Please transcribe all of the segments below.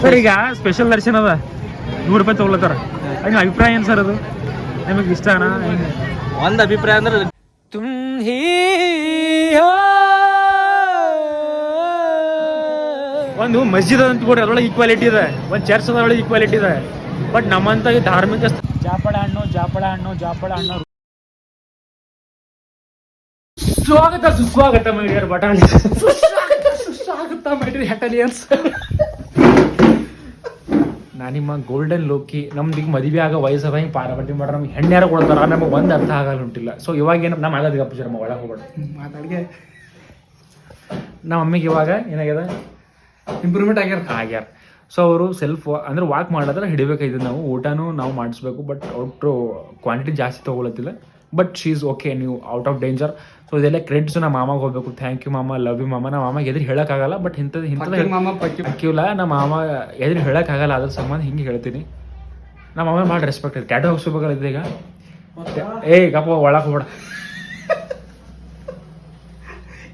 Sir ಈಗ special ದರ್ಶನ ಅದ. ನೂರು ರೂಪಾಯಿ ತಗೊಳತ್ತಾರ. ಹಂಗೆ ಅಭಿಪ್ರಾಯ ಏನು ಸರ್ ಅದು? ನಿಮಗೆ ಇಷ್ಟ ಅಣ್ಣ ಒಂದ್ ಅಭಿಪ್ರಾಯ ಅಂದ್ರೆ ತುಮ್ ಹೀ. ಒಂದು ಮಸ್ಜಿದ್ ಅಂತ ಕೂಡ ಅದ್ರೊಳಗೆ ಈಕ್ವಾಲಿಟಿ ಇದೆ. ಒಂದು ಚರ್ಚ್ ಅದ್ರೊಳಗೆ ಈಕ್ವಾಲಿಟಿ ಇದೆ. ಬಟ್ ನಮ್ಮಂತ ಧಾರ್ಮಿಕ ಜಾಪಡ ಜಾಪಳ ಹಣ್ಣು ಜಾಪಳ ಹಣ್ಣು ಜಾಪಳ ಹಣ್ಣು. ಸ್ವಾಗತ ಸುಸ್ವಾಗತ ಮೈಡಿಯರ್ ಬಟಾಲಿ ಸುಸ್ವಾಗತ ಸುಸ್ವಾಗತ ಮೈಡಿಯರ್ ಹಟಲಿಯನ್ಸ್ ನಾ ನಿಮ್ಮ ಗೋಲ್ಡನ್ ಲೋಕಿ ನಮ್ದು ಈಗ ಮದುವೆ ಆಗ ವಯಸ್ಸದ ಹಿಂಗೆ ಪಾರಪಟ್ಟಿ ಮಾಡ್ರೆ ನಮ್ಗೆ ಹೆಣ್ಣಾರ ಕೊಡ್ತಾರ ನಮಗೆ ಒಂದು ಅರ್ಥ ಆಗಲ್ಲ ಹೊಂಟಿಲ್ಲ ಸೊ ಇವಾಗ ಏನು ನಮ್ಮ ಆಗೋದು ಗಪ್ಪ ನಮ್ಮ ಒಳಗೆ ಹೋಗ್ಬೇಡ. ಮಾತಾಡಿಗೆ. ನಮ್ಮ ಅಮ್ಮಿಗೆ ಇವಾಗ ಏನಾಗ್ಯದ? ಇಂಪ್ರೂವ್ಮೆಂಟ್ ಆಗ್ಯಾರ. ಆಗ್ಯಾರ. ಸೊ ಅವರು ಸೆಲ್ಫ್ ಅಂದ್ರೆ ವಾಕ್ ಮಾಡಿದ್ರೆ ಹಿಡಿಬೇಕಾಯ್ತದೆ ನಾವು ಊಟನೂ ನಾವು ಮಾಡಿಸ್ಬೇಕು ಬಟ್ ಒಟ್ಟು ಕ್ವಾಂಟಿಟಿ ಜಾಸ್ತಿ ತೊಗೊಳತ್ತಿಲ್ಲ. ಬಟ್ ಶೀ ಈಸ್ ಓಕೆ ನೀವು ಔಟ್ ಆಫ್ ಡೇಂಜರ್ ಸೊ ಇದೆಲ್ಲ ಕ್ರೆಡಿಟ್ಸ್ ನಮ್ಮ ಮಾಮಾಗೆ ಹೋಗ್ಬೇಕು. ಥ್ಯಾಂಕ್ ಯು ಮಾಮ. ಲವ್ ಯು ಮಾಮ. ನಮ್ಮ ಮಾಮಾಗೆ ಎದುರು ಹೇಳೋಕ್ಕಾಗಲ್ಲ ಬಟ್ ಇಂಥದ್ದು ಇಂಥದ್ದು ಮಾಮ. ಪಕ್ಕಿ ಅಕ್ಕಿಲ್ಲ ನಮ್ಮ ಮಾಮ ಎದುರು ಹೇಳೋಕ್ಕಾಗಲ್ಲ ಅದ್ರ ಸಂಬಂಧ ಹಿಂಗೆ ಹೇಳ್ತೀನಿ. ನಮ್ಮ ಮಾಮ ಭಾಳ ರೆಸ್ಪೆಕ್ಟ್ ಇದೆ ಟ್ಯಾಟೋ ಹೋಗ್ಸ್ಬೇಕಲ್ಲ ಈಗ. ಏಯ್ ಗಪ್ಪ ಒಳಗೆ ಹೋಗ್ಬೇಡ.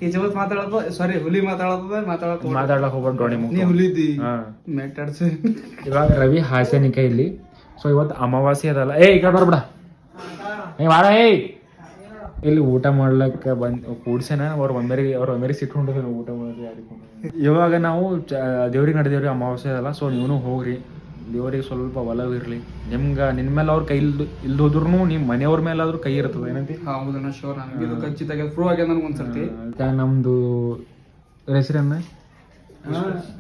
ಈ ಜಗತ್ ಮಾತಾಡೋದು ಸಾರಿ ಹುಲಿ ಮಾತಾಡೋದ ಮಾತಾಡೋದು ಮಾತಾಡ್ಲಕ್ಕೆ ಹೋಗ್ಬೇಡ ಗೋಣಿ ನೀ ಹುಲಿದಿ. ಮೆಟ್ಟಾಡ್ಸಿ ಇವಾಗ ರವಿ ಹಾಸ್ಯನಿಕ ಇಲ್ಲಿ. ಸೊ ಇವತ್ತು ಅಮಾವಾಸ್ಯೆ ಅದಲ್ಲ. ಏ ಈ ಕಡೆ ಬರ್ಬೇಡ. ಏ ಮಾಡ ಇಲ್ಲಿ ಊಟ ಮಾಡ್ಲಕ್ಕ ಬಂದ್ ಕೂಡ್ಸೇನ? ಅವ್ರ ಒಂದರಿಗೆ ಅವ್ರ ಒಂದರಿಗೆ ಸಿಟ್ಕೊಂಡು ಊಟ ಮಾಡಿ ಯಾರಿಗೆ ಇವಾಗ ನಾವು ದೇವ್ರಿಗೆ ನಡೆದೇವ್ರಿ ಅಮಾವಾಸ್ಯೆ ಅಲ್ಲ ಸೊ ನೀವು ಹೋಗ್ರಿ. ದೇವರಿಗೆ ಸ್ವಲ್ಪ ಒಲವು ಇರಲಿ. ನಿಮ್ಗೆ ನಿನ್ನ ಮೇಲೆ ಅವ್ರ ಕೈ ಇಲ್ದು ಇಲ್ದು ನಿಮ್ ನಿಮ್ಮ ಮನೆಯವ್ರ ಮೇಲಾದ್ರೂ ಕೈ ಇರ್ತದೆ ಏನಂತಿ? ಹೌದಣ್ಣ ಶೋರ್ ಇದು ಪ್ರೂವ್ ಆಗ್ಯದ ನನಗೆ ಒಂದ್ಸರ್ತಿ. ನಮ್ದು ಹೆಸರನ್ನ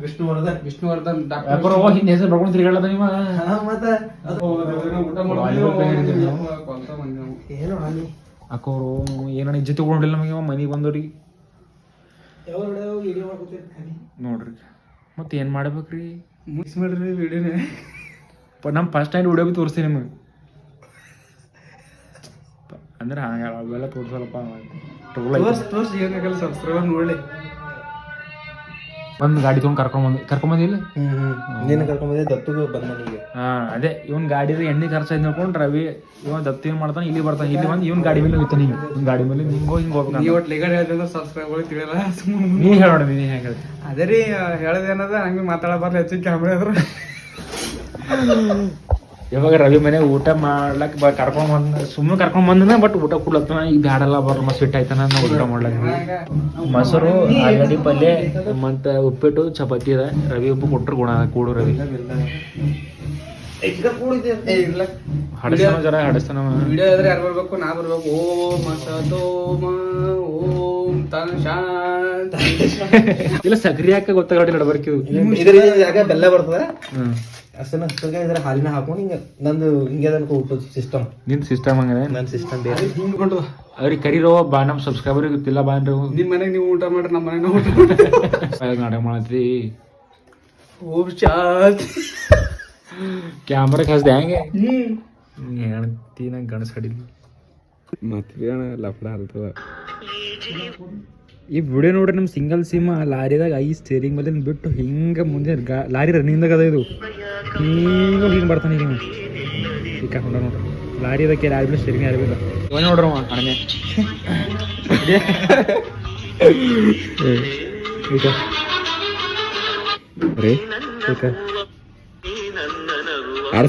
ವಿಷ್ಣುವರ್ಧನ್. ವಿಷ್ಣುವರ್ಧನ್ ಹಿಂದೆ ಹೆಸರು ಬರ್ಕೊಂಡು ಊಟ ನಿಮ್ಮ ಊಟ ಹಾನಿ? ಅಕ್ಕೋರು ಏನೋ ಇಜ್ಜೆ ತಗೊಂಡಿಲ್ಲ ನಮಗೆ ಮನೆಗೆ ಬಂದವ್ರಿಗೆ ನೋಡ್ರಿ. ಮತ್ತೆ ಏನು ಮಾಡ್ಬೇಕ್ರಿ? ಮಿಕ್ಸ್ ಮಾಡ್ರಿ ವಿಡಿಯೋನೇ ಪ ನಮ್ಮ ಫಸ್ಟ್ ಟೈಮ್ ವಿಡಿಯೋ ಬಿ ತೋರಿಸ್ತೀನಿ ನಿಮಗೆ. ಅಂದ್ರೆ ಹಂಗ ಅವೆಲ್ಲ ತೋರ್ಸಲ್ಲಪ್ಪ. ತೋರ್ಸ್ ತೋರ್ಸ್ ಏನಾಗಲ್ಲ ಸಬ್ಸ್ಕ್ರೈಬರ್ ನೋಡ್ಲಿ. ಒಂದು ಗಾಡಿ ತೊಗೊಂಡು ಕರ್ಕೊಂಬಂದು ಕರ್ಕೊಂಬಂದಿಲ್ಲ ನೀನು ಕರ್ಕೊಂಬಂದೆ ದತ್ತು ಬಂದ ನನಗೆ ಹಾ ಅದೇ ಇವನ್ ಗಾಡಿ ಎಣ್ಣೆ ಖರ್ಚಾಯ್ತು ನೋಡ್ಕೊಂಡು ರವಿ ಇವ ದತ್ತು ಏನ್ ಮಾಡ್ತಾನೆ ಇಲ್ಲಿ ಬರ್ತಾನೆ ಇಲ್ಲಿ ಬಂದು ಇವನ್ ಗಾಡಿ ಮೇಲೆ ಹೋಗ್ತಾನೆ ಹಿಂಗೆ. ಇವ್ನ ಗಾಡಿ ಮೇಲೆ ಹಿಂಗೋ ಹಿಂಗೆ ನೀ ಹೋಗ್ಬೇಕು ಒಟ್ಟು ಲೆಗಡ್ ಹೇಳ್ದಂದ್ರೆ ಸಬ್ಸ್ಕ್ರೈಬ್ ತಿಳಿಯಲ್ಲ. ಸುಮ್ಮನೆ ನೀ ಹೇಳೋಣ ನೀ ಹೆಂಗೆ ಹೇಳ್ತಿ ಅದೇ ರೀ ಹೇಳೋದೇನದ ಹಂಗೆ ಮಾತಾಡ ಬರ್ಲಿ ಹೆಚ್ಚಿಗೆ ಕ್ಯಾಮ್ರಾ ಅದ್ರ ಇವಾಗ ರವಿ ಮನೆ ಊಟ ಮಾಡ್ಲಕ್ ಬ ಕರ್ಕೊಂಡ್ ಬಂದ ಸುಮ್ಮನೆ ಕರ್ಕೊಂಡ್ ಬಂದನ ಬಟ್ ಊಟ ಕೊಡ್ಲತ್ತನ ಈಗ ಬ್ಯಾಡಲ್ಲ ಬರ್ ಮಸ್ತ್ ಆಯ್ತನ ಆಯ್ತಾನ ನಾ ಊಟ ಮಾಡ್ಲಕ್ ಮೊಸರು ಆಲೂಗಡ್ಡಿ ಪಲ್ಯ ಮತ್ತೆ ಉಪ್ಪಿಟ್ಟು ಚಪಾತಿ ಅದ. ರವಿ ಉಪ್ಪು ಕೊಟ್ಟರು ಗುಣ ಕೂಡು ರವಿ. ಹಡಸ್ತಾನ ಜರ ಹಡಸ್ತಾನ. ವಿಡಿಯೋ ಇದ್ರೆ ಯಾರು ಬರ್ಬೇಕು ನಾ ಬರ್ಬೇಕು. ಓಂ ಮಸತೋಮ ಓಂ ತನ್ ಶಾಂತ ಇಲ್ಲ ಸಕ್ರಿ ಹಾಕ ಗೊತ್ತಾಗಟ್ಟಿಲ್ಲ ನಡಬರ್ಕಿದು ಇದ್ರ ಜಾಗ ಬೆಲ್ಲ ಬರ್ತದ? ಅಷ್ಟನ್ನ ಹಚ್ಚೋಕೆ ಇದ್ರ ಹಾಲಿನ ಹಾಕೊಂಡು ಹಿಂಗ ನಂದು ಹಿಂಗೆ ಅದನ್ನ ಊಟದ ಸಿಸ್ಟಮ್ ನಿನ್ ಸಿಸ್ಟಮ್ ಹಂಗನೆ? ನನ್ನ ಸಿಸ್ಟಮ್ ಬೇರೆ. ತಿಂದ್ಕೊಂಡು ಅವ್ರಿಗೆ ಕರೀರೋ ಬಾ ನಮ್ಮ ಸಬ್ಸ್ಕ್ರೈಬರ್ ಗೊತ್ತಿಲ್ಲ ಬಾ ಅಂದ್ರೆ. ನಿಮ್ಮ ಮನೆಗೆ ನೀವು ಊಟ ಮಾಡ್ರಿ ನಮ್ಮ ಮನೆಗೆ ಊಟ ಮಾಡ್ರಿ. ನಾಟಕ ಮಾಡತ್ರಿ. ಓಂ ಶಾಂತಿ ಕ್ಯಾಮ್ರಾ ಹಸ್ದೆ ಹಂಗೆ. ಹೇಳ್ತಿ ನಂಗೆ ಗಣಸ್ ಕಡಿಲಿ. ಮತ್ತೆ ಲಫಡ ಹಲ್ತದ. ಈ ವಿಡಿಯೋ ನೋಡ್ರಿ ನಮ್ಮ ಸಿಂಗಲ್ ಸಿಮ್ ಲಾರಿದಾಗ ಐ ಸ್ಟೇರಿಂಗ್ ಮೇಲೆ ಬಿಟ್ಟು ಹಿಂಗೆ ಮುಂದೆ ಗಾ- ಲಾರಿ ರನ್ನಿಂಗ್ದಾಗ ಅದ ಇದು. ಹಿಂಗೆ ಹಿಂಗೆ ಬರ್ತಾನೆ ಈಗ ಈಗ ಕರ್ಕೊಂಡ ನೋಡ್ರಿ ಲಾರಿ ಅದಕ್ಕೆ ಯಾರು ಮೇಲೆ ಸ್ಟೇರಿಂಗ್ ಯಾರು ಇಲ್ಲ ಇವ ನೋಡ್ರಿ ಅವ ಕಡಿಮೆ ಈಗ. ರೀ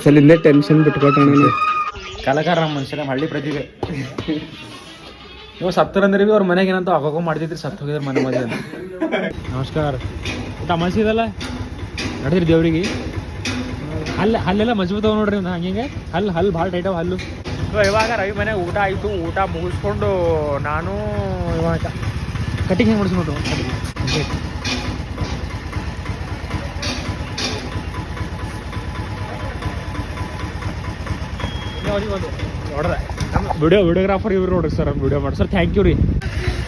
ಸಲಿಂದ ಟೆನ್ಷನ್ ಕಲಾಕಾರ ನಮ್ಮ ಮನುಷ್ಯನ ಹಳ್ಳಿ ಪ್ರತಿಭೆ ನೀವು ಸತ್ತರಂದ್ರೆ ಭೀ ಅವ್ರ ಮನೆಗೆ ಏನಂತ ಆಗೋಗೋ ಮಾಡ್ತಿದ್ರಿ ಸತ್ತು ಹೋಗಿದ್ರೆ ಮನೆ ಮದುವೆ. ನಮಸ್ಕಾರ. ಊಟ ಮನ್ಸಿದಲ್ಲ ನಡೆದ್ರಿ ದೇವ್ರಿಗೆ? ಹಲ್ಲು ಅಲ್ಲೆಲ್ಲ ಮಜಬೂತ್ ಅವ ನೋಡ್ರಿ ಹಂಗೆ ಹಿಂಗೆ? ಹಲ್ಲು ಹಲ್ಲು ಭಾಳ ಟೈಟ್ ಅವ ಹಲ್ಲು. ಸೊ ಇವಾಗ ರವಿ ಮನೆ ಊಟ ಆಯಿತು ಊಟ ಮುಗಿಸ್ಕೊಂಡು ನಾನು ಇವಾಗ ಕಟಿಂಗ್ ಹೆಂಗೆ ಮಾಡಿಸಿ ನೋಡ್ರಿ? ನಮ್ಮ ವಿಡಿಯೋ ವಿಡಿಯೋಗ್ರಾಫರ್ ಇವ್ರು ನೋಡ್ರಿ ಸರ್ ವಿಡಿಯೋ ಮಾಡಿ ಸರ್ ಥ್ಯಾಂಕ್ ಯು ರೀ.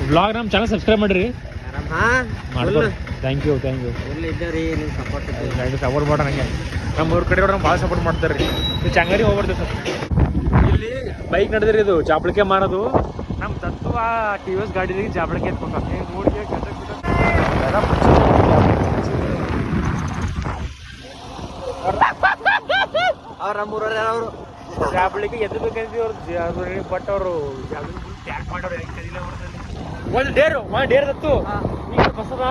ಬ್ಲಾಗ್ ನಮ್ಮ ಚಾನಲ್ ಸಬ್ಸ್ಕ್ರೈಬ್ ಮಾಡಿರಿ. ಮಾಡ್ತಾರೆ thank you thank you support ಮಾಡೋಣ ಹಂಗೆ ನಮ್ಮ ಊರ ಕಡೆ ಭಾಳ ಸಪೋರ್ಟ್ ಮಾಡ್ತಾರೆ ರೀ ನೀವು ಚಂಗರಿ ಹೋಗ್ಬಾರ್ದು ಸರ್. ಇಲ್ಲಿ ಬೈಕ್ ನಡೆದ್ರಿ ಇದು ಚಾಪಳಿಕೆ ಮಾರೋದು ನಮ್ಮ ತತ್ವ ಟಿ ವಿ ಎಸ್ ಗಾಡಿದಾಗ ಚಾಪಳಿಕೆ ಎತ್ಬೇಕು ನೋಡಿಗೆ ಅವ್ರ ನಮ್ಮೂರವ್ರ ಅವರು. ಚಾಪಳಿಕೆ ಎತ್ತಬೇಕಂತ ಅವ್ರು ಬಟ್ ಅವರು ಟ್ಯಾಕ್ ಮಾಡೋರು ಒಂದು ಡೇರು ಒಂದು ಡೇರ್ ತತ್ತು ಈಗ ಬಸ್ಸದ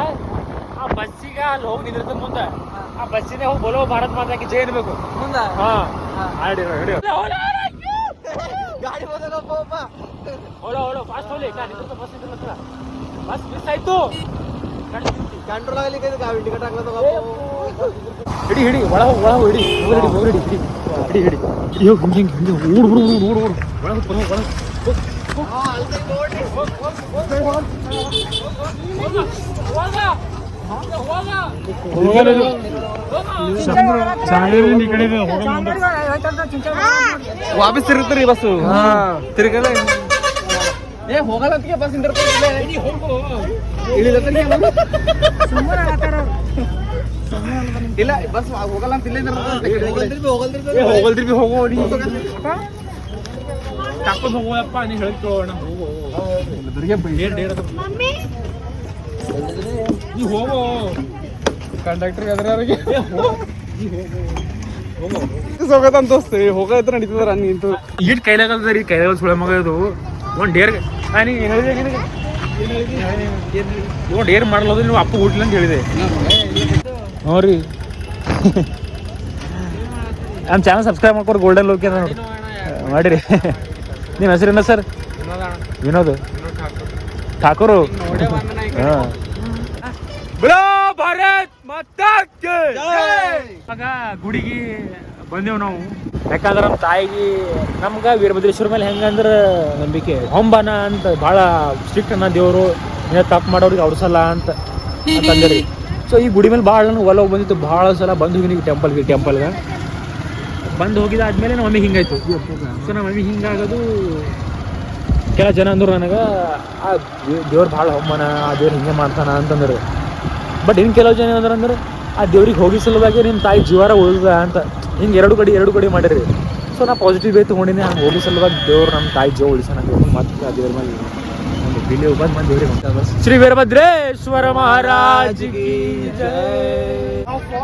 ಆ ಬಸ್ಸಿಗೆ ಅಲ್ಲಿ ಹೋಗಿ ನಿಂದಿರ್ತದೆ ಮುಂದೆ. ಆ ಬಸ್ಸಿನೇ ಹೋಗಿ ಬೋಲೋ ಭಾರತ್ ಮಾತಾಕಿ ಜೈ ಇರ್ಬೇಕು ಮುಂದ? ಹಾ. ಆಡಿ ಹಿಡಿಯೋ. ಗಾಡಿ ಹೋದಪ್ಪ ಹೊಡೋ ಹೊಡೋ ಫಾಸ್ಟ್ ಹೋಗ್ಲಿ. ಬಸ್ ಬಸ್ ಮಿಸ್ ಆಯ್ತು. ಕಂಟ್ರೋಲ್ ಆಗ್ಲಿಕ್ಕೆ ಗಾಡಿ ಟಿಕೆಟ್ ಹಾಕ್ಲತ್ತಪ್ಪ ಹಿಡಿ ಹಿಡಿ. ಒಳ ಹೋಗಿ ಒಳ ಹೋಗಿ ಹಿಡಿ. ಹೋಗಿ ಹಿಡಿ ಹೋಗಿ ಹಿಡಿ ಹಿಡಿ. ಹಿಡಿ ಅಯ್ಯೋ ಹೋಗಿ ಹಿಂಗೆ ಹಿಂಗೆ. ಹಿಂಗೆ ಓಡು ಬಿಡು ಓಡ್ ಓಡು ಓಡು. ಒಳ ಹೋಗಿ ಒಳ ವಾಪಸ್ ತಿರುಗ್ತೀರಿ ಬಸ್ಸು? ಹಾ. ತಿರುಗಲ್ಲ ಏ ಹೋಗಲ್ಲ ಅಂತ ಬಸ್ ಇಳಿಲತ್ತಲ್ಲ ಇಲ್ಲ ಬಸ್ ಹೋಗಲ್ಲ ಅಂತ ಇಲ್ಲ ಹೋಗಲ್ದ್ರಿ ಬಿ ಹೋಗೋ ತಕ್ಕೊಂಡು ಹೋಗೋಪ್ಪ ನೀ ಹೇಳ್ಕೊಳ್ಳೋಣ ಹೋಗೋ ಡೇರ್ ಡೇರ್ ಅದ? ನೀ ಹೋಗೋ. ಕಂಡಕ್ಟರ್ ಅಂತ ಹೋಗದಂತ ದೋಸ್ತಿ ಹೋಗತ್ರ ನಡೀತದ ನಿಂತು ಈಟ್ ಕೈಲಾಗದ ರೀ ಕೈಲಾಗ ಸುಳೆ ಮಗ ಇದು. ಒಂದು ಡೇರ್ ನೀ ಹೇಳಿದೆ ಡೇರ್ ಮಾಡಲ್ಲ ನೀವು ಅಪ್ಪ ಹುಟ್ಟಿಲ್ಲ ಅಂತ ಹೇಳಿದೆ. ಹ್ಞೂ ರೀ. ನಮ್ಮ ಚಾನಲ್ ಸಬ್ಸ್ಕ್ರೈಬ್ ಮಾಡ್ಕೊಡ್ರಿ ಗೋಲ್ಡನ್ ಲೋಕಿ ಅಂತ ನೋಡಿ ಮಾಡಿರಿ. ನಿಮ್ಮ ಹೆಸರೇನ ಸರ್? ವಿನೋದ್ ಠಾಕೂರು. ಹಾಂ. ಇವಾಗ ಗುಡಿಗೆ ಬಂದೇವು ನಾವು. ಯಾಕಂದ್ರ ನಮ್ಮ ತಾಯಿಗೆ ನಮ್ಗ ವೀರಭದ್ರೇಶ್ವರ ಮೇಲೆ ಹೆಂಗಂದ್ರ ನಂಬಿಕೆ. ಹೊಂಬನ ಅಂತ ಬಹಳ ಸ್ಟ್ರಿಕ್ಟ್ ಅನ್ನ ದೇವರು. ತಪ್ಪು ಮಾಡೋರಿಗೆ ಅವ್ರಸಲ್ಲ ಅಂತ ಅಂತಂದ್ರಿ. ಸೊ ಈ ಗುಡಿ ಮೇಲೆ ಭಾಳ ಒಲ ಒಲ ಬಂದಿತ್ತು. ಭಾಳ ಸಲ ಬಂದು ಹೋಗಿನಿ ಟೆಂಪಲ್ಗೆ ಟೆಂಪಲ್ಗೆ ಬಂದು ಹೋಗಿದಾದ್ಮೇಲೆ ನಮ್ಮ ಮಮ್ಮಿ ಹಿಂಗಾಯ್ತು. ಸೊ ನಮ್ಮ ಮಮ್ಮಿ ಹಿಂಗಾಗೋದು ಕೆಲ ಜನ ಅಂದ್ರು ನನಗೆ ಆ ದೇವ್ರು ಭಾಳ ಹೊಮ್ಮನ ಆ ದೇವ್ರು ಹಿಂಗೆ ಮಾಡ್ತಾನ ಅಂತಂದ್ರು. ಬಟ್ ಇನ್ನು ಕೆಲವು ಜನ ಏನಂದ್ರೆ ಅಂದ್ರೆ, ಆ ದೇವ್ರಿಗೆ ಹೋಗಿ ಸಲುವಾಗಿ ನಿಮ್ಮ ತಾಯಿ ಜೀವಾರ ಉಳಿದ ಅಂತ ಹಿಂಗೆ ಎರಡು ಕಡೆ ಎರಡು ಕಡೆ ಮಾಡಿರಿ. ಸೊ ನಾ ಪಾಸಿಟಿವ್ ವೇ ತೊಗೊಂಡಿನಿ ಹಂಗೆ ಹೋಗಿ ಸಲುವಾಗಿ ದೇವ್ರು ನಮ್ಮ ತಾಯಿ ಜೀವ ಉಳಿಸೋಣ ಮತ್ತೆ ದೇವ್ರ ಮೇಲೆ ಒಂದು ಬಿಲಿ ಬಂದು ಬಂದು ದೇವ್ರಿಗೆ ಹೊಂಟ ಬಸ್. ಶ್ರೀ ವೀರಭದ್ರೇಶ್ವರ ಮಹಾರಾಜ್.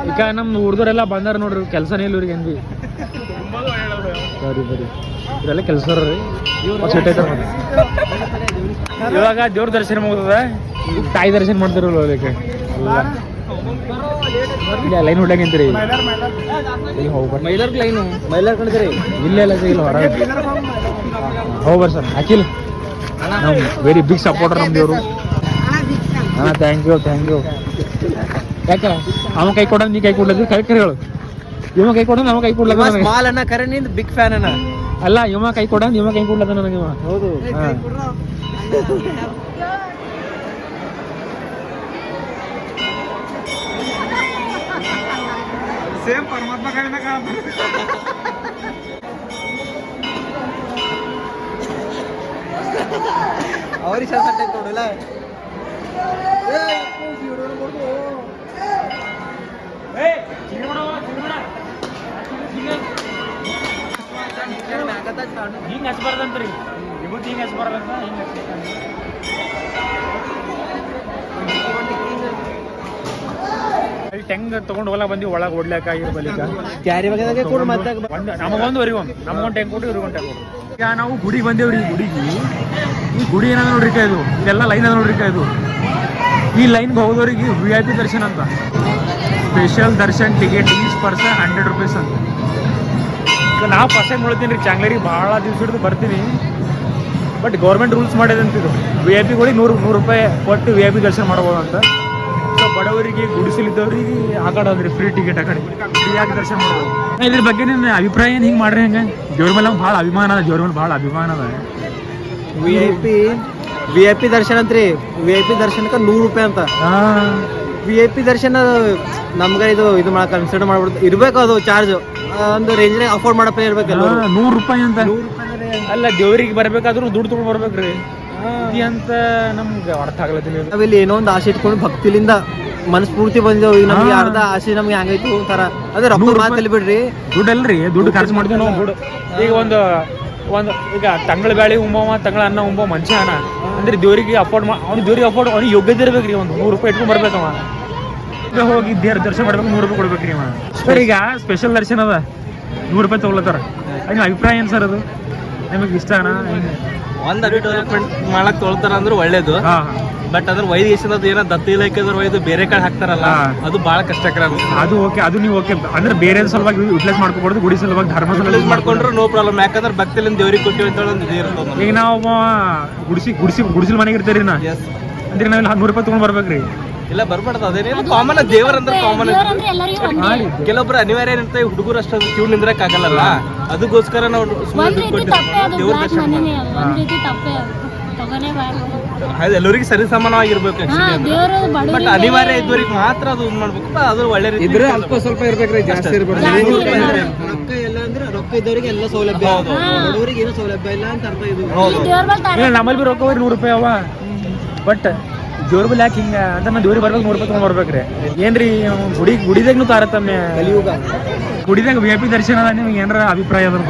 ಈಗ ನಮ್ಮ ಹುಡುಗರೆಲ್ಲ ಬಂದಾರ ನೋಡ್ರಿ ಕೆಲಸನೇ ಇಲ್ಲ ಇವ್ರಿಗೆ ಹೆಂಗೆ ಸರಿ ಸರಿ. ಇವರೆಲ್ಲ ಕೆಲಸ ರೀ. ಇವಾಗ ದೇವ್ರ ದರ್ಶನ ಮುಗ್ದದ? ತಾಯಿ ದರ್ಶನ ಮಾಡ್ತಿರಲ್ಲ ಅದಕ್ಕೆ ಇಲ್ಲ ಲೈನ್ ಹೊಡ್ಲಾಗಿಂತ್ರಿ ಇಲ್ಲಿ ಹೋಗ್ಬರ್ ಮೈಲರ್ ಲೈನು ಮೈಲರ್ ಕಳಿದ್ರಿ ಇಲ್ಲ ಇಲ್ಲ ಇಲ್ಲ ಹೊರ ಹೋಗ್ಬರ್ ಸರ್ ಅಖಿಲ್. ನಾವು ವೆರಿ ಬಿಗ್ ಸಪೋರ್ಟರ್ ನಮ್ದು ಇವರು. ಹಾಂ ಥ್ಯಾಂಕ್ ಯು ಥ್ಯಾಂಕ್ ಯು ಯಾಕೆ? ಅವ ಕೈ ಕೊಡ ನೀ ಕೈ ಕೊಡ್ಲದ್ರಿ ಕೈ ಕರೆ ಹೇಳು ಇವ ಕೈ ಕೊಡ ನಮ್ಮ ಕೈ ಕೊಡ್ಲದ ಸ್ಮಾಲ್ ಅಣ್ಣ ಕರೆ ನಿಂದ ಬಿಗ್ ಫ್ಯಾನ್ ಅಣ್ಣ. ಅಲ್ಲ ಇವ ಕೈ ಕೊಡ ಇವ ಕೈ ಕೊಡ್ಲದ ನನಗೆ ಹೌದು. ಹಾಂ. ಸೇಮ್ ಪರಮಾತ್ಮ ಕಡೆನ ಅವ್ರಿಗೆ ಶಾಸಟ ಕೊಡಲ್ಲ ಹಿಂಗೆ ಹಚ್ಬಾರ್ದಂತ್ರಿ ವಿಭೂತಿ ಹಿಂಗೆ ಹಚ್ಬಾರ್ದಂತ ಹಿಂಗೆ ಟೆಂಗ್ ತಗೊಂಡು ಹೊಲ ಬಂದಿ ಒಳಗೆ ಓಡ್ಲಾಕ ಇರ್ಬಲಿಕ ಕ್ಯಾರಿ ಬಗ್ಗೆ ಕೂಡ ಮತ್ತೆ ನಮಗೊಂದು ವರಿ ಒಂದು ನಮಗೊಂದು ಟೆಂಗ್ ಕೊಟ್ಟು ಇವ್ರಿಗೆ ಒಂದು ಟೆಂಗ್ ಕೊಟ್ಟು ಈಗ ನಾವು ಗುಡಿ ಬಂದೇವ್ರಿ ಈ ಗುಡಿಗೆ. ಈ ಗುಡಿ ಏನದ ನೋಡ್ರಿ ಇದು? ಇದೆಲ್ಲ ಲೈನ್ ಅದ ನೋಡ್ರಿ ಇದು? ಈ ಲೈನ್ಗೆ ಹೋಗೋರಿಗೆ ವಿ ಐ ಪಿ ದರ್ಶನ ಅಂತ. Special Darshan ticket is person hundred rupees ಅಂತ. ಈಗ ನಾವು ಫಸ್ಟ್ ಟೈಮ್ ನೋಡ್ತೀನಿ ರೀ ಚಾಂಗ್ಲೇರಿಗೆ ಭಾಳ ದಿವಸ ಹಿಡಿದು ಬರ್ತೀನಿ. ಬಟ್ ಗೌರ್ಮೆಂಟ್ ರೂಲ್ಸ್ ಮಾಡಿದಂತಿದ್ರು ವಿ ಐ ಪಿಗಳಿಗೆ ನೂರು ನೂರು ರೂಪಾಯಿ ಕೊಟ್ಟು ವಿ ಐ ಪಿ ದರ್ಶನ ಮಾಡ್ಬೋದು ಅಂತ. ಬಡವರಿಗೆ ಗುಡಿಸಲಿದ್ದವ್ರಿಗೆ ಆಕಾಡೋದ್ರಿ ಫ್ರೀ ಟಿಕೆಟ್ ಆ ಕಡೆ. ಫ್ರೀಯಾಗಿ ದರ್ಶನ ಮಾಡೋದು ಇದ್ರ ಬಗ್ಗೆ ನಿಮ್ಮ ಅಭಿಪ್ರಾಯ ಏನು ಹಿಂಗೆ ಮಾಡ್ರಿ ಹಂಗೆ? ಜೋರ್ ಮೇಲೆ ಭಾಳ ಅಭಿಮಾನ ಅದ ಜೋರ್ ಮೇಲೆ ಭಾಳ ಅಭಿಮಾನ ಅದ. V I P V I P ದರ್ಶನ ಅಂತ್ರಿ. ವಿ ಐ ಪಿ ದರ್ಶನಕ್ಕೆ ನೂರು ರೂಪಾಯಿ ಅಂತ. ವಿ ಐ ಪಿ ದರ್ಶನ ನಮ್ಗೆ ಇದು ಇದು ಮಾಡಕ್ಕೆ ಕನ್ಸಿಡರ್ ಮಾಡ್ಬಿಡ್ತು ಇರ್ಬೇಕು ಅದು ಚಾರ್ಜ್ ಒಂದು ರೇಂಜ್ನಾಗ ಅಫೋರ್ಡ್ ಮಾಡಪ್ಪ ಇರ್ಬೇಕಲ್ಲ ನೂರು ರೂಪಾಯಿ ಅಂತ. ನೂರು ರೂಪಾಯಿ ಅಲ್ಲ ದೇವ್ರಿಗೆ ಬರಬೇಕಾದ್ರೂ ದುಡ್ಡು ತಗೊಂಡು ಬರ್ಬೇಕ್ರಿ. ಈ ಅಂತ ನಮ್ಗೆ ಅರ್ಥ ಆಗ್ಲತ್ತಿಲ್ಲ ಇದು. ನಾವಿಲ್ಲಿ ಏನೋ ಒಂದು ಆಸೆ ಇಟ್ಕೊಂಡು ಭಕ್ತಿಲಿಂದ ಮನಸ್ಫೂರ್ತಿ ಬಂದೇವು ಈಗ ನಮ್ಗೆ. ಅರ್ಧ ಆಸೆ ನಮ್ಗೆ ಹಂಗೈತಿ ಒಂಥರ. ಅದೇ ರೊಕ್ಕ ಮಾತಲ್ಲಿ ಬಿಡ್ರಿ. ದುಡ್ಡು ಅಲ್ರಿ ದುಡ್ಡು ಖರ್ಚು ಮಾಡ್ತೀವಿ ನಾವು. ದುಡ್ಡು. ಈಗ ಒಂದು ಒಂದು ಈಗ ತಂಗಳ ಬ್ಯಾಳಿ ಉಂಬವ ತಂಗಳ ಅನ್ನ ಉಂಬೋ ಮನುಷ್ಯ ಅನ್ನ. ಅಂದ್ರೆ ದೇವ್ರಿಗೆ ಅಫೋರ್ಡ್ ಮಾ ದೇವರಿಗೆ ದೇವ್ರಿಗೆ ಅಫೋರ್ಡ್ ಅವ್ನಿಗೆ ಯೋಗ್ಯತೆ ಇರ್ಬೇಕ್ರಿ ಒಂದು. ನೂರು ರೂಪಾಯಿ ಇಟ್ಕೊಂಡ್ ಬರ್ಬೇಕವ ಈಗ ಹೋಗಿ ದೇವ್ರ ದರ್ಶನ ಮಾಡ್ಬೇಕು ನೂರು ರೂಪಾಯಿ ಕೊಡ್ಬೇಕ್ರಿ ಅವ. ಸರ್ ಈಗ ಸ್ಪೆಷಲ್ ದರ್ಶನ ಅದ. ನೂರು ರೂಪಾಯಿ ತಗೊಳತ್ತಾರ. ಅಭಿಪ್ರಾಯ ಏನು ಸರ್ ಅದು? ನಿಮಗೆ ಇಷ್ಟನಾ ಒಂದ್ ಅಡಿ ಡೆವಲಪ್ಮೆಂಟ್ ಮಾಡಕ್ ತೊಳ್ತಾರ ಅಂದ್ರೆ ಒಳ್ಳೇದು. ಹಾ. ಬಟ್ ಅದ್ರ ವೈದ್ಯ ಇಷ್ಟ ಏನೋ ದತ್ತ ಇಲಾಖೆ ವೈದ್ಯ ಬೇರೆ ಕಡೆ ಹಾಕ್ತಾರಲ್ಲ ಅದು ಬಹಳ ಕಷ್ಟಕರ ಅದು. ಓಕೆ ಅದು ನೀವು ಓಕೆ ಅಂದ್ರೆ ಬೇರೆ ಸಲುವಾಗಿ ಯುಟಿಲೈಸ್ ಮಾಡ್ಕೋಬಾರ್ದು ಗುಡಿ ಸಲುವಾಗಿ ಧರ್ಮ ಸಲುವಾಗಿ ಯೂಸ್ ಮಾಡ್ಕೊಂಡ್ರೆ ನೋ ಪ್ರಾಬ್ಲಮ್ ಯಾಕಂದ್ರೆ ಭಕ್ತಿಲಿಂದ ದೇವ್ರಿಗೆ ಕೊಟ್ಟಿವಿ ಅಂತ ಹೇಳಿ ಒಂದು ಇದು ಇರ್ತದೆ ಈಗ ನಾವು ಗುಡಿಸಿ ಗುಡಿಸಿ ಗುಡಿಸಿಲ್ ಮನೆಗೆ ಇರ್ತೀರಿ ನಾ ಎಸ್ ಅಂದ್ರೆ ನಾವು ಹನ್ನೂರು ರೂಪಾಯಿ ತೊಗೊಂಡ್ ಬರ್ಬೇಕ್ರಿ. ಇಲ್ಲ ಬರ್ಬಾರ್ದು. ಅದೇನೇನು ಕಾಮನ್ ದೇವರ ಅಂದ್ರೆ ಕಾಮನ್ ದೇವ್ರಂದ್ರೆ ಎಲ್ಲರಿಗೂ ಒಂದೇ. ಕೆಲವೊಬ್ರು ಅನಿವಾರ್ಯ ಇರುತ್ತೆ ಹುಡುಗರು ಅಷ್ಟೊಂದು ಕ್ಯೂ ನಿಂದ್ರಕ್ ಆಗಲ್ಲ ಅದಕ್ಕೋಸ್ಕರ ನಾವು ಸುಮ್ಮನೆ ಒಂದ್ ದುಡ್ಡು ರೀತಿ ತಪ್ಪೇ ಅದು ದೇವ್ರ ಬ್ಲಾಕ್ ದರ್ಶನ ಮನಿನೇ ಅದು. ಒಂದ್ ರೀತಿ ತಪ್ಪೇ ಅದು. ತಗೊಲೇಬಾರ್ದು ಅದು ಎಲ್ಲರಿಗೂ ಸರಿ ಸಮಾನವಾಗಿರ್ಬೇಕು ಹಾ ಬಟ್ ಅನಿವಾರ್ಯ ಇದ್ದವ್ರಿಗೆ ಮಾತ್ರ ಅದು ಇದು ಮಾಡ್ಬೇಕು. ಅದು ಒಳ್ಳೆ ರೀತಿ ಇದ್ರೆ ಅಲ್ಪ ಸ್ವಲ್ಪ ಇರ್ಬೇಕ್ರಿ ಜಾಸ್ತಿ ಇರ್ಬಾರ್ದು ಜಾಸ್ತಿ ಇರ್ಬಾರ್ದು. ರೊಕ್ಕ ಎಲ್ಲ ಅಂದ್ರೆ ರೊಕ್ಕ ಇದ್ದವರಿಗೆ ಎಲ್ಲ ಸೌಲಭ್ಯ. ಹೌದು. ಬಡವರಿಗೆ ಏನು ಸೌಲಭ್ಯ ಇಲ್ಲ ಅಂತ ಅರ್ಥ ಇದು. ದೇವ್ರ ತಾರೆ. ನಮ್ಮಲ್ಲಿ ಬಿ ರೊಕ್ಕ ಹೋಗ್ರಿ ನೂರು ರೂಪಾಯಿ ಅವ. ಬಟ್ ದೇವ್ರ ಯಾಕೆ ಹಿಂಗ ಅಂತ ನಾ ದೇವ್ರಿಗೆ ಬರ್ಬೇಕು ನೂರು ರೂಪಾಯಿ ತೊಗೊಂಡ್ ಬರ್ಬೇಕ್ರಿ. ಏನ್ರಿ ಗುಡಿ ಗುಡಿದಾಗ್ನು ತಾರತಮ್ಯ. ಕಲಿಯುಗ ಗುಡಿದಾಗ ವಿ ಐ ಪಿ ದರ್ಶನ ಅದ ನಿಮ್ಗೆ ಏನಾರ ಅಭಿಪ್ರಾಯ ಅದ್ರ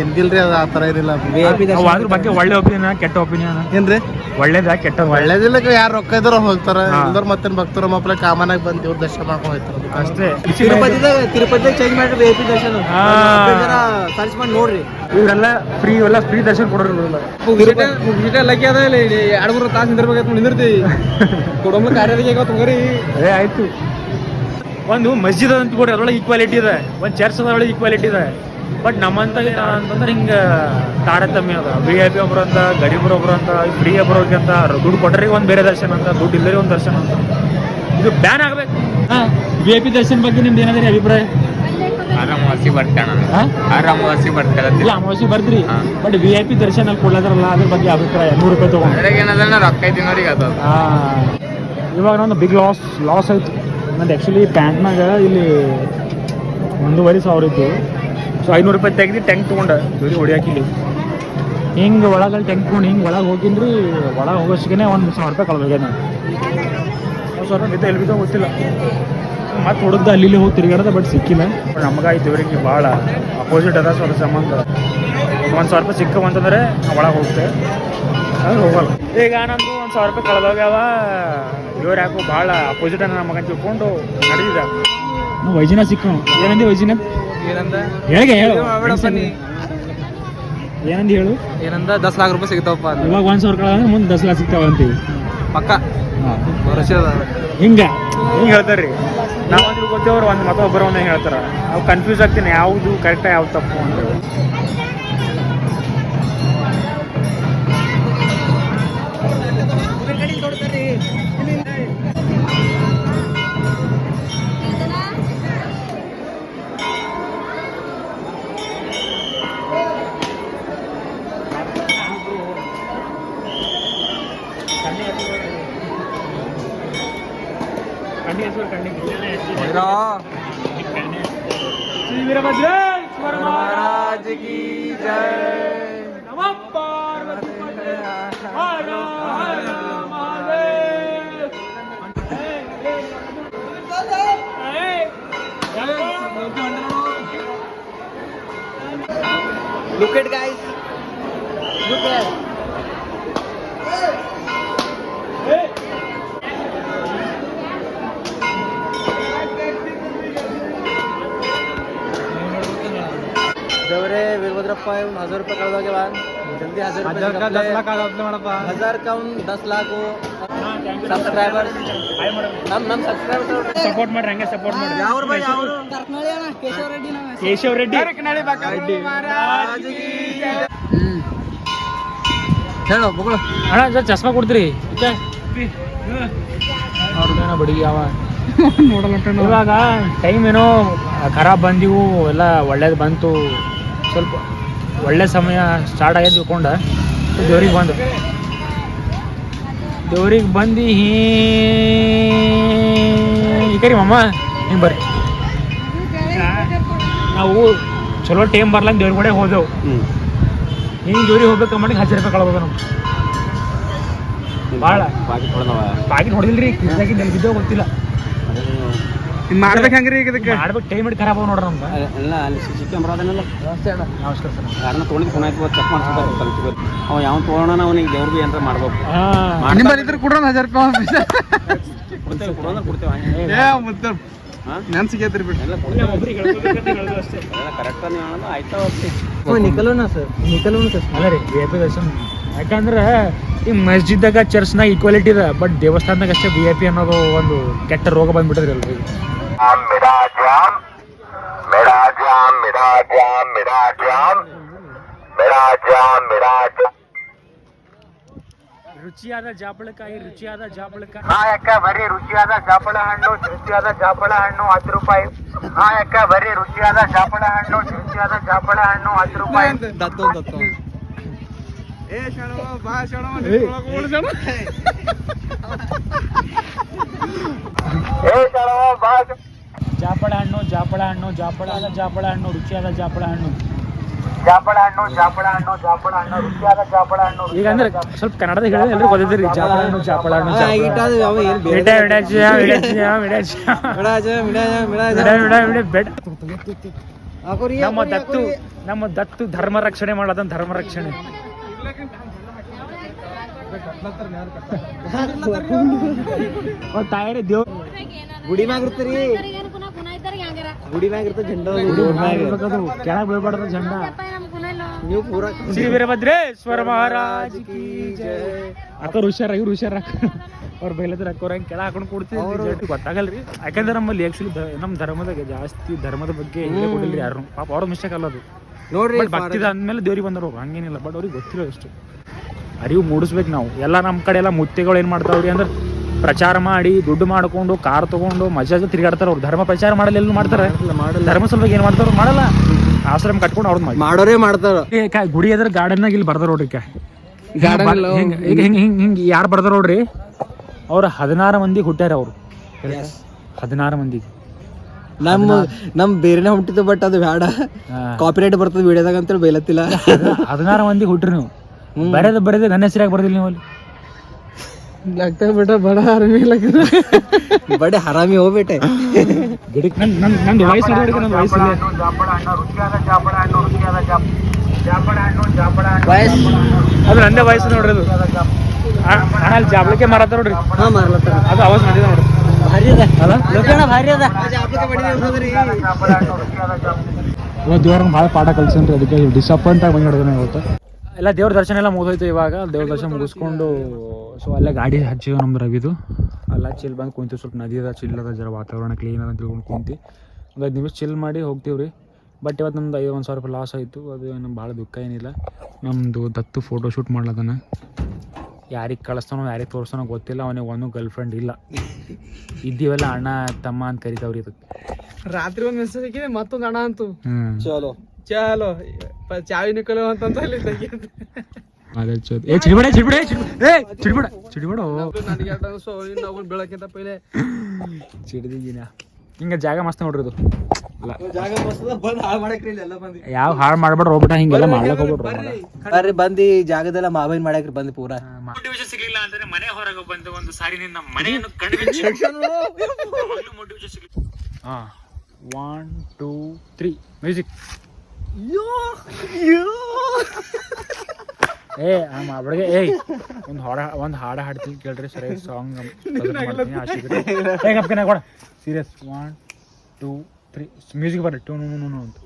ಎಂದಿಲ್ರಿ ಅದು ಆ ತರ ಇರಲಿಲ್ಲ ವಿ ಐ ಪಿ ಅವ್ ಅದ್ರ ಬಗ್ಗೆ ಒಳ್ಳೆ ಒಪಿನಿಯನ್ ಕೆಟ್ಟ ಒಪಿನಿಯನ್ ಏನ್ರಿ? ಒಳ್ಳೇದ ಕೆಟ್ಟ ಒಳ್ಳೇದಿಲ್ಲ ಯಾರು ರೊಕ್ಕ ಇದ್ರ ಹೋಗ್ತಾರ ಅಂದ್ರ ಮತ್ತೆ ಭಕ್ತರು ಮಕ್ಕಳ ಕಾಮನ್ ಆಗಿ ಬಂದು ಇವ್ರ ದರ್ಶನ ಮಾಡ್ಕೊಂಡು ಹೋಗ್ತಾರ ಅಷ್ಟೇ. ತಿರುಪತಿದಾಗ ತಿರುಪತಿದಾಗ ಚೇಂಜ್ ಮಾಡ್ರಿ ವಿ ಐ ಪಿ ದರ್ಶನ. ಹಾ. ಸರ್ಚ್ ಮಾಡಿ ನೋಡ್ರಿ. ಇವ್ರೆಲ್ಲ ಫ್ರೀ ಇವೆಲ್ಲ ಫ್ರೀ ದರ್ಶನ ಕೊಡೋರು ಲಕ್ಕಿ ಅದ ಎರಡು ಮೂರು ತಾಸು ನಿಂದಿರ್ಬೇಕು ನಿಂದಿರ್ತೀವಿ ಕೊಡೊಮ್ಮ ಕಾರ್ಯದಾಗ ತೊಗರಿ. ಅದೇ ಆಯ್ತು. ಒಂದು ಮಸ್ಜಿದ್ ಅಂತ ಕೊಡಿ ಅದ್ರೊಳಗೆ ಈಕ್ವಾಲಿಟಿ ಇದೆ. ಒಂದು ಚರ್ಚ್ ಅದರೊಳಗೆ ಈಕ್ವಾಲಿಟಿ ಇದೆ. ಬಟ್ ನಮ್ಮಂತ ಅಂತಂದ್ರೆ ಹಿಂಗೆ ತಾರತಮ್ಯ ಅದ. ವಿ ಐ ಪಿ ಒಬ್ರು ಅಂತ ಗರೀಬ್ರು ಒಬ್ರು ಅಂತ ಫ್ರೀ ಒಬ್ರಿಗೆ ಅಂತ ದುಡ್ಡು ಕೊಟ್ಟರಿಗೆ ಒಂದು ಬೇರೆ ದರ್ಶನ ಅಂತ ದುಡ್ಡು ಇಲ್ಲದೆ ಒಂದು ದರ್ಶನ ಅಂತ. ಇದು ಬ್ಯಾನ್ ಆಗ್ಬೇಕು. ಹಾಂ ವಿ ಐ ಪಿ ದರ್ಶನ ಬಗ್ಗೆ ನಿಮ್ದು ಏನಾದ್ರೆ ಅಭಿಪ್ರಾಯ? ಅಮಾವಾಸ್ಯೆ ಬರ್ತಾಣ ಹಾಂ? ಅಮಾವಾಸ್ಯೆ ಬರ್ತಾರ ಇಲ್ಲ ಅಮಾವಾಸ್ಯೆ ಬರ್ತ್ರಿ ಬಟ್ ವಿ ಐ ಪಿ ದರ್ಶನ ಅಲ್ಲಿ ಕೊಡ್ಲದ್ರಲ್ಲ ಅದ್ರ ಬಗ್ಗೆ ಅಭಿಪ್ರಾಯ ನೂರು ರೂಪಾಯಿ ತಗೊಂಡು. ಅದ್ರಾಗ ಏನದಲ್ಲ ರೊಕ್ಕ ಐತಿನವ್ರಿಗೆ ಅದು. ಇವಾಗ ನಂದು ಬಿಗ್ ಲಾಸ್ ಲಾಸ್ ಆಯ್ತು ನಂದು ಆ್ಯಕ್ಚುಲಿ ಪ್ಯಾಂಟ್ನಾಗ ಇಲ್ಲಿ ಒಂದೂವರೆ ಸಾವಿರ ಇತ್ತು. ಸೊ ಐನೂರು ರೂಪಾಯಿ ತೆಗ್ದು ಟ್ಯಾಂಕ್ ತೊಗೊಂಡೆ. ಇವ್ರಿಗೆ ಹೊಡಿಯಾಕಿಲ್ಲಿ. ಹಿಂಗೆ ಒಳಗಲ್ಲಿ ಟ್ಯಾಂಕ್ ತೊಗೊಂಡು ಹಿಂಗೆ ಒಳಗೆ ಹೋಗಿನ್ರಿ ಒಳಗೆ ಹೋಗೋಷ್ಟಿಗೆ ಒಂದು ಸಾವಿರ ರೂಪಾಯಿ ಕಳ್ದೋಗ್ಯ ನಾನು ಒಂದು ಸಾವಿರ ರೂಪಾಯಿ ಎಲ್ಲಿ ಬಿದ್ದೋ ಗೊತ್ತಿಲ್ಲ. ಮತ್ತೆ ಹುಡುಗ್ದ ಅಲ್ಲಿ ಇಲ್ಲಿ ಹೋಗಿ ತಿರುಗಾಡದ ಬಟ್ ಸಿಕ್ಕಿಲ್ಲ. ನಮಗಾಯ್ತು ಇವ್ರಿಗೆ ಭಾಳ ಅಪೋಸಿಟ್ ಅದ ಸ್ವಲ್ಪ ಸಂಬಂಧ. ಒಂದು ಸಾವಿರ ರೂಪಾಯಿ ಸಿಕ್ಕ ಅಂತಂದ್ರೆ ನಾವು ಒಳಗೆ ಹೋಗ್ತೇವೆ. ಅದು ಹೋಗಲ್ಲ. ಈಗ ನಮ್ದು ಒಂದು ಸಾವಿರ ರೂಪಾಯಿ ಕಳೆದೋಗ್ಯಾವ. ಇವ್ರು ಯಾಕೋ ಭಾಳ ಅಪೋಸಿಟ್ ಅನ್ನ ನಮಗಂತ ತಿಳ್ಕೊಂಡು ನಡೆದಿದ್ದ. ನಾವು ವೈಜಿನ ಸಿಕ್ಕವು. ಏನಂದಿ ವೈಜಿನ? ಏನಂದ? ಹೇಗೆ ಹೇಳು. ಏನಂದ ಹೇಳು? ಏನಂದ? ದಸ್ ಲಾಖ ರೂಪಾಯಿ ಸಿಗ್ತಾವಪ್ಪ. ಇವಾಗ ಒಂದು ಸಾವಿರ ಕಳೆದ ಮುಂದೆ ದಸ್ ಲಕ್ಷ ಸಿಗ್ತಾವ ಅಂತೀವಿ. ಪಕ್ಕ. ಹಿಂಗೆ. ಹಿಂಗೆ ಹೇಳ್ತಾರೆ ರೀ ನಾವು ತಿಳ್ಕೊತೇವ್ರು ಒಂದು ಮತ್ತೊಬ್ಬರು ಒಂದೇ ಹೇಳ್ತಾರೆ. ನಾವು ಕನ್ಫ್ಯೂಸ್ ಆಗ್ತೀನಿ, ಯಾವುದು ಕರೆಕ್ಟಾಗಿ ಯಾವ್ದು ತಪ್ಪು ಅಂತ ಶ್ರೀ ವೀರಭದ್ರೇಶ್ವರ ಮಹಾರಾಜ ಕಿ ಜೈ. ನಮಃ ಪಾರ್ವತಿ ಪತೆ. ಹರ ಹರ ಮಹಾದೇವ್. ಏಯ್, Look at guys. ದೇವರೇ ವೀರಭದ್ರಪ್ಪ ಇವ್ನು ಹಜಾರ್ ರೂಪಾಯಿ ಕಳೆದೋಗ್ಯವ ಜಲ್ದಿ ಹಜಾರ್ ಮಾಡಪ್ಪ. ಹಜಾರ್ ಕೌನ್ ದಸ್ you. ಸಬ್ಸ್ಕ್ರೈಬರ್ಸ್. ನಮ್ ನಮ್ ಸಬ್ಸ್ಕ್ರೈಬರ್ ಸಪೋರ್ಟ್ ಮಾಡ್ರಿ ಹಂಗೆ ಸಪೋರ್ಟ್ ಮಾಡ್ರಿ. ಕೇಶವ್. ರೆಡ್ಡಿ ಹೇಳು ಮಗಳು. ಅಣ್ಣ ಜರ ಚಸ್ಮಾ ಕೊಡ್ತೀರಿ. ಅವ್ರದ್ದೇನೋ ಬಡಿ ಯಾವ ಇವಾಗ ಟೈಮ್ ಏನೋ ಖರಾಬ್ ಬಂದಿವು ಎಲ್ಲ ಒಳ್ಳೇದು ಬಂತು. ಸ್ವಲ್ಪ ಒಳ್ಳೆ ಸಮಯ ಸ್ಟಾರ್ಟ್ ಆಗ್ಯದ ತಿಳ್ಕೊಂಡು. ದೇವ್ರಿಗೆ ಬಂದು. ದೇವ್ರಿಗೆ ಬಂದು ಹೀ ಈ ಕರಿ ಮಮ್ಮ ಹಿಂಗೆ ಬರ್ರಿ. ನಾವು ಚಲೋ ಟೈಮ್ ಬರ್ಲಂಗೆ ದೇವ್ರ ಕಡೆ ಹೋದೆವು. ಹಿಂಗೆ ದೇವ್ರಿಗೆ ಹೋಗ್ಬೇಕು ಮಾಡಿ ಹಜಾರ್ ರೂಪಾಯಿ ಕಳ್ಬೋದು ನಮ್ಗೆ. ಭಾಳ ಬಾಕಿ ಹೊಡೆದಿಲ್ಲ ರೀ ಕಿಸ್ದಾಗಿ ನೆಲ್ಗಿದ್ದೋ ಗೊತ್ತಿಲ್ಲ. ಮಾಡ್ಬೇಕು ಹೆಂಗ್ರಿ ಈಗ ಇದಕ್ಕೆ? ಮಾಡ್ಬೇಕು ಟೈಮ್ ಇಟ್ಟು ಖರಾಬ್ ಅವ ನೋಡ್ರಿ ಎಲ್ಲ ಅಲ್ಲಿ ಸಿ ಸಿ ಕ್ಯಾಮ್ರಾ ಅದನ್ನೆಲ್ಲ ನಮಸ್ಕಾರ ಸರ್. ಯಾರನ್ನ ಫೋನ್ ಆಯ್ತು ಚೆಕ್ ಮಾಡ್ಸ್ಬೇಕು ಅವ ಯಾವ ತೊಗೊಳೋಣ ಅವನಿಗೆ ದೇವ್ರಿಗೆ ಏನಾರ ಮಾಡ್ಬೇಕು. ಹಾಂ. ನಿಮ್ಮಲ್ಲಿ ಇದ್ರೆ ಕೊಡ್ರ ಹಜಾರ್ ರೂಪಾಯಿ ಕೊಡ್ತೇವೆ ಕರೆಕ್ಟ್ ಆಯ್ತಾ ಸರ್? ಸರ್? ಅಲ್ಲ ರೀ ವಿ ಐ ಪಿ ದರ್ಶನ್. ಯಾಕಂದ್ರೆ ಈ ಮಸ್ಜಿದ್ದಾಗ ಚರ್ಚ್ನಾಗ ಈಕ್ವಾಲಿಟಿ ಇದೆ ಬಟ್ ದೇವಸ್ಥಾನದಾಗ ಅಷ್ಟೇ ವಿ ಐ ಪಿ ಅನ್ನೋದು ಒಂದು ಕೆಟ್ಟ ರೋಗ ಬಂದ್ಬಿಟ್ಟದ್ರಿ ಅಲ್ರಿ. ರುಚಿಯಾದ ಜಾಪಳಕಾಯಿ ರುಚಿಯಾದ ಜಾಪಳಕಾಯಿ. ಹಾ ಅಕ್ಕ ಬರೀ ರುಚಿಯಾದ ಜಾಪಳ ಹಣ್ಣು ರುಚಿಯಾದ ಜಾಪಳ ಹಣ್ಣು ಹತ್ತು ರೂಪಾಯಿ. ಹಾ ಅಕ್ಕ ಬರೀ ರುಚಿಯಾದ ಜಾಪಳ ಹಣ್ಣು ರುಚಿಯಾದ ಜಾಪಳ ಹಣ್ಣು ಹತ್ತು ರೂಪಾಯಿ. ದತ್ತು ಹಣ್ಣು ಜಾಪಳ ಹಣ್ಣು ಜಾಪಳ ಅಲ್ಲ ಜಾಪಳ ಹಣ್ಣು ರುಚಿಯಾದ ಜಾಪಳ ಹಣ್ಣು. ಜಾಪಳ ಹಣ್ಣು ಜಾಪಳ ಹಣ್ಣು ಜಾಪಳ ಹಣ್ಣು ರುಚಿಯಾದ ಜಾಪಳ ಹಣ್ಣು ಈಗ ಅಂದ್ರೆ ಸ್ವಲ್ಪ ಕನ್ನಡದ ಹೇಳಿದ್ರೆ ಎಲ್ಲರೂ ಗೊತ್ತಿದ್ರಿ ಜಾಪಳ ಹಣ್ಣು ಜಾಪಳ ಹಣ್ಣು ಜಾಪಳ ನಮ್ಮ ದತ್ತು ನಮ್ಮ ದತ್ತು ಧರ್ಮ ರಕ್ಷಣೆ ಮಾಡೋದನ್ನ ಧರ್ಮ ರಕ್ಷಣೆ. ದೇವ್ ಗುಡಿ ಮ್ಯಾಗ ಇರ್ತೀರಿ. ಗುಡಿ ಮ್ಯಾಗ ಇರ್ತದೆ ಜೆಂಡ ಕೆಳಗ್ ಬೀಳ್ಬಾರ್ದ ಜಂಡ. ನೀವು ಪೂರ ಶ್ರೀ ವೀರಭದ್ರೇಶ್ವರ ಮಹಾರಾಜ್ ಕಿ ಹುಷಾರ ಇವ್ರು ಹುಷಾರ ಅವ್ರ ಬೈಲದ್ರ ಅಕ್ಕವ್ರ ಹಂಗೆ ಕೆಳ ಹಾಕೊಂಡು ಕೊಡ್ತೀವಿ ಗೊತ್ತಾಗಲ್ರಿ. ಯಾಕಂದ್ರೆ ನಮ್ಮಲ್ಲಿ ಆಕ್ಚುಲಿ ನಮ್ಮ ಧರ್ಮದಾಗ ಜಾಸ್ತಿ ಧರ್ಮದ ಬಗ್ಗೆ ಹೇಳಿ ಕೊಡಿಲ್ರಿ ಯಾರು ಪಾಪ ಅವ್ರ ಮಿಸ್ಟೇಕ್ ಅಲ್ಲದು ನೋಡ್ರಿ ಬಟ್ ಭಕ್ತಿದ ಅಂದ್ಮೇಲೆ ದೇವ್ರಿಗೆ ಬಂದರು ಹಂಗೇನಿಲ್ಲ. ಬಟ್ ಅವ್ರಿಗೆ ಗೊತ್ತಿರೋ ಅಷ್ಟು. ಅರಿವು ಮೂಡಿಸ್ಬೇಕು ನಾವು. ಎಲ್ಲ ನಮ್ಮ ಕಡೆ ಎಲ್ಲ ಮುತ್ತಿಗಳು ಏನು ಮಾಡ್ತಾವ್ರಿ ಅಂದ್ರೆ ಪ್ರಚಾರ ಮಾಡಿ ದುಡ್ಡು ಮಾಡ್ಕೊಂಡು ಕಾರ್ ತೊಗೊಂಡು ಮಜಾ ತಿರುಗಾಡ್ತಾರೆ. ಅವ್ರು ಧರ್ಮ ಪ್ರಚಾರ ಮಾಡಲ್ಲ ಎಲ್ಲೂ ಮಾಡ್ತಾರೆ. ಧರ್ಮ ಸಲುವಾಗಿ ಏನು ಮಾಡ್ತಾರೆ ಮಾಡಲ್ಲ. ಆಶ್ರಮ ಕಟ್ಕೊಂಡು ಅವ್ರದ್ದು ಮಾಡಿ. ಮಾಡೋರೇ ಮಾಡ್ತಾರೆ. ಗುಡಿ ಅದ್ರ ಗಾರ್ಡನ್ನಾಗ ಇಲ್ಲಿ ಬರ್ದಾರ ನೋಡ್ರಿ. ಹಿಂಗ್ ಈಗ ಹಿಂಗೆ ಹಿಂಗೆ ಹಿಂಗ್ ಯಾರು ಬರ್ದಾರ ನೋಡ್ರಿ? ಅವ್ರು ಹದಿನಾರು ಮಂದಿ ಹುಟ್ಟ್ಯಾರ ಅವ್ರು. ಹದಿನಾರು ಮಂದಿ. ನಮ್ಮ ನಮ್ ಬೇರೆನೆ ಹುಟ್ಟಿತು ಬಟ್ ಅದು ಬೇಡ ಕಾಪಿರೈಟ್ ಬರ್ತದೆ ವಿಡಿಯೋದಾಗ ಅಂತೇಳಿ ಬೇಲತ್ತಿಲ್ಲ. ಹದಿನಾರು ಮಂದಿ ಹುಟ್ಟ್ರಿ ನೀವು. ಬರೆದು ಬರೆದು ನನ್ನ ಹೆಸರಾಗಿ ಬರ್ದಿಲ್ಲ ನೀವು ಅಲ್ಲಿ? लगता ಹರಮಿ बेटा बड़ा आर्मी लग रहा है ನಂದು ವಾಯ್ಸ್ ನೋಡಿದ್ರೆ ನಂದು ವಾಯ್ಸ್ ಇಲ್ಲ ವಾಯ್ಸ್ ಅದು ನಂದೇ ವಾಯ್ಸ್ ನೋಡ್ರಿ ಅದು. ಅಲ್ಲಿ ಜಾಬಳಿಕೆ ಮಾರತ್ತ ನೋಡ್ರಿ. ಹಾ ಮಾರ್ಲತ್ತಾರ ಅದು ಅವಾಜ್ ಮಾಡಿದೆ ನೋಡ್ರಿ. ಭಾರಿ ಅದ ಅಲ್ಲ? ಲೋಕೇಣ ಭಾರಿ ಅದ ಇವತ್ತು ದೇವ್ರ ಭಾಳ ಪಾಠ ಕಲ್ಸನ್ರಿ ಅದಕ್ಕೆ ಡಿಸಪಾಯಿಂಟ್ ಆಗಿ ಬಂದ್ ನೋಡ್ದೆ ಇವತ್ತು. ಎಲ್ಲ ದೇವ್ರ ದರ್ಶನ ಎಲ್ಲ ಮುಗಿದೋಯ್ತು ಇವಾಗ. ದೇವ್ರ ದರ್ಶನ ಮುಗಿಸ್ಕೊಂಡು ಸೊ ಅಲ್ಲೇ ಗಾಡಿ ಹಚ್ಚಿದ್ವಿ ನಮ್ದು ರವಿದು. ಅಲ್ಲ ಚಿಲ್ ಬಂದು ಕುಂತೀವಿ ಸ್ವಲ್ಪ ನದಿ ಅದ ಚಿಲ್ ಅದ ಜರ ವಾತಾವರಣ ಕ್ಲೀನ್ ಅದ ಅಂತ ತಿಳ್ಕೊಂಡು ಕುಂತಿ. ಒಂದು ಐದು ನಿಮಿಷ ಚಿಲ್ ಮಾಡಿ ಹೋಗ್ತೀವಿ ರೀ. ಬಟ್ ಇವತ್ತು ನಮ್ದು ಐದು ಒಂದು ಸಾವಿರ ರೂಪಾಯಿ ಲಾಸ್ ಆಯಿತು. ಅದು ನಮ್ಗೆ ಭಾಳ ದುಃಖ ಏನಿಲ್ಲ. ನಮ್ಮದು ದತ್ತು ಫೋಟೋ ಶೂಟ್ ಮಾಡ್ಲದನ ಯಾರಿಗೆ ಕಳಿಸ್ತಾನೋ ಯಾರಿಗೆ ತೋರಿಸ್ತಾನೋ ಗೊತ್ತಿಲ್ಲ. ಅವನಿಗೆ ಒಂದು ಗರ್ಲ್ ಫ್ರೆಂಡ್ ಇಲ್ಲ. ಇದ್ದೀವಲ್ಲ ಅಣ್ಣ ತಮ್ಮ ಅಂತ ಕರಿತಾವ್ರಿ ಇದಕ್ಕೆ ರಾತ್ರಿ ಒಂದು ಮೆಸೇಜ್ ಹಾಕಿದೆ ಮತ್ತೊಂದು ಅಣ್ಣ ಅಂತು. ಹ್ಞೂ ಚಲೋ. ಚಲೋ. ಚಾವಿ ನಿಕ್ಕಲು ಅಂತಂತ ಅಲ್ಲಿ ತೆಗಿಯೋದು. ಅದೇ ಚೋದ್ ಏ ಚಿಡ್ಬೇಡ ಚಿಡ್ಬೇಡ ಚಿಡ್ಬೇಡ ಏ ಚಿಡ್ಬೇಡ ಚಿಡ್ಬೇಡ ನನಗೆ ಎರಡು ಅನ್ಸೋ ಇನ್ನು ಅವ್ನು ಬೆಳಕಿಂತ ಪೈಲೆ. ಚಿಡ್ದಿದ್ದೀನ ಹಿಂಗೆ ಜಾಗ ಮಸ್ತ್ ನೋಡ್ರಿ ಇದು. ಅಲ್ಲ. ಜಾಗ ಮಸ್ತದ ಬಂದ್ ಹಾಳು ಮಾಡಕ್ರಿ ಎಲ್ಲ ಮಂದಿ ಯಾವ ಹಾಳು ಮಾಡ್ಬೇಡ್ರ ಹೋಗ್ಬಿಟ್ಟ ಹಿಂಗೆಲ್ಲ ಮಾಡ್ಲಕ್ ಹೋಗ್ಬಿಡ್ರಿ ಬರ್ರಿ. ಬಂದಿ ಜಾಗದೆಲ್ಲ ಮಾವಿನ ಮಾಡಕ್ರಿ ಬಂದಿ ಪೂರಾ. ಮೋಟಿವೇಶನ್ ಸಿಗ್ಲಿಲ್ಲ ಅಂದ್ರೆ ಮನೆ ಹೊರಗೆ ಬಂದು ಒಂದು ಸಾರಿ ನಿನ್ನ ಮನೆಯನ್ನು ಕಂಡು ಹಾ one two three music ಏ ಆ ಮಾಡ್ಬಿಡ್ಗೆ ಏಯ್ ಒಂದು ಹಾಡ ಒಂದು ಹಾಡ ಹಾಡ್ತೀನಿ ಕೇಳ್ರಿ ಸರಿ ಸಾಂಗ್ ಮಾಡ್ತೀನಿ ಆಶಿಕ್ರಿ ಹೇಗೆ ಅಪ್ಪಿನ ಕೊಡ serious one two three music ಬರ್ರಿ ಟೂ ನೂ ನೂ ಅಂತ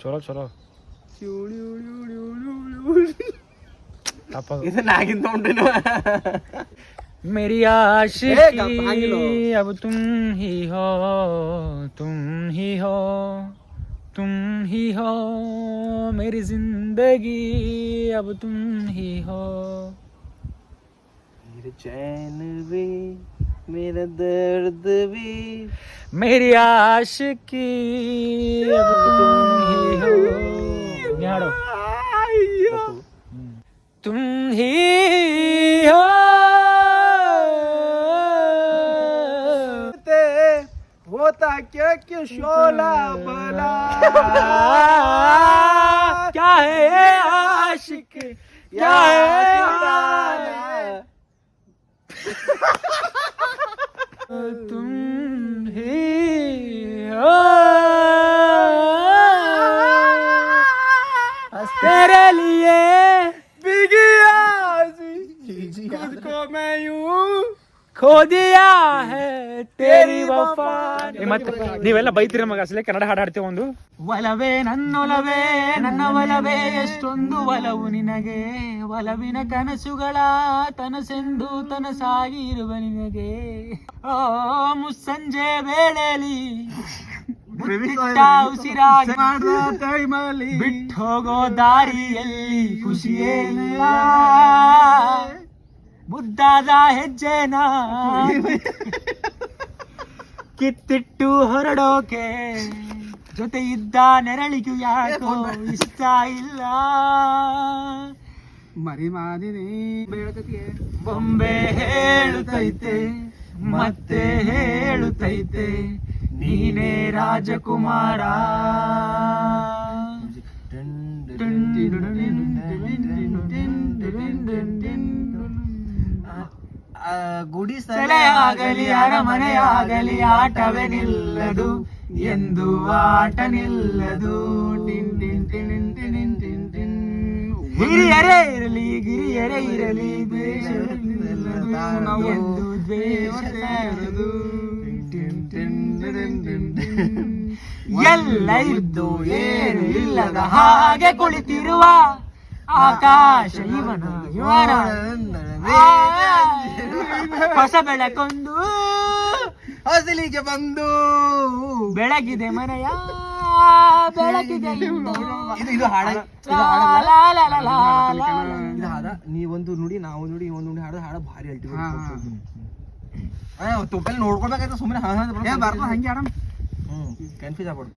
ಚಲೋ ಚಲೋ ತಪ್ಪ ಇದನ್ನಾಗಿಂದ ಉಂಟು मेरी ए, आशिकी गा- भांगी लो। अब तुम ही हो तुम ही हो तुम ही हो मेरी ज़िंदगी अब तुम ही हो। मेरे चैन भी मेरा दर्द भी। मेरी आश की अब तुम ही हो। ये तुम ही हो। क्या शोला बला क्या है ये आशिक? क्या है तुम ही हो। तेरे लिए खुद को मैं यूँ खो दिया है। ತೇರಿ ವಫಾ ಏ, ಮತ್ತೆ ನೀವೆಲ್ಲ ಬೈತೀರಿ ಮಗ ಅಸಲೇ ಕನ್ನಡ ಹಾಡು ಹಾಡ್ತೇವೆ ಒಂದು. ಒಲವೇ ನನ್ನೊಲವೇ ನನ್ನ ಒಲವೇ ಎಷ್ಟೊಂದು ಒಲವು ನಿನಗೆ. ಒಲವಿನ ಕನಸುಗಳ ತನಸೆಂದು ತನಸಾಗಿ ಇರುವ ನಿನಗೆ. ಓ ಮುಸ್ಸಂಜೆ ವೇಳೆಯಲ್ಲಿ ಬಿಟ್ಟ ಉಸಿರಾಗಿ ಬಿಟ್ಟು ಹೋಗೋ ದಾರಿಯಲ್ಲಿ ಖುಷಿಯೇನಿಲ್ಲ. ಮುದ್ದಾದ ಹೆಜ್ಜೆನ ಕಿತ್ತಿಟ್ಟು ಹೊರಡೋಕೆ ಜೊತೆ ಇದ್ದ ನೆರಳಿಗೂ ಯಾಕೋ ಇಷ್ಟ ಇಲ್ಲ ಮರಿ ಮಾದಿನಿ ಬೊಂಬೆ ಹೇಳುತ್ತೈತೆ ಮತ್ತೆ ಹೇಳುತ್ತೈತೆ ನೀನೇ ರಾಜಕುಮಾರ ಗುಡಿ ಆಗಲಿ ಅರಮನೆಯಾಗಲಿ ಆಟವೇ ನಿಲ್ಲದು ಎಂದು ಆಟ ನಿಲ್ಲದು ಟಿನ್ ಟಿನ್ ಟಿನ್ ಟಿನ್ ಟಿನ್ ಟಿನ್. ಹಿರಿಯರೇ ಇರಲಿ ಗಿರಿಯರೇ ಇರಲಿ ಎಂದು. ಎಲ್ಲ ಇದ್ದು ಏನು ಇಲ್ಲದ ಹಾಗೆ ಕುಳಿತಿರುವ ಆಕಾಶ ಇವನ ಇವನ ಹೊಸ ಬೆಳಕೊಂದು ಹಸಿಲಿಗೆ ಬಂದು. ಬೆಳಗಿದೆ ಮನೆಯ ಬೆಳಗಿದೆ ಇಂದು. ಇದು. ಹಾಡ. ಹಾಡ? ನೀವೊಂದು ನುಡಿ ನಾವು ನುಡಿ ಒಂದು ನುಡಿ ಹಾಡ ಹಾಡ ಭಾರಿ ಹೇಳ್ತೀವಿ ತೊಪ್ಪಲ್ಲಿ ನೋಡ್ಕೊಬೇಕಾಯ್ತು ಸುಮ್ಮನೆ ಹಂಗೆ ಆಡಮ್ ಹ್ಞೂ ಕನ್ಫ್ಯೂಸ್ ಆಗ್ಬಾರ್ದು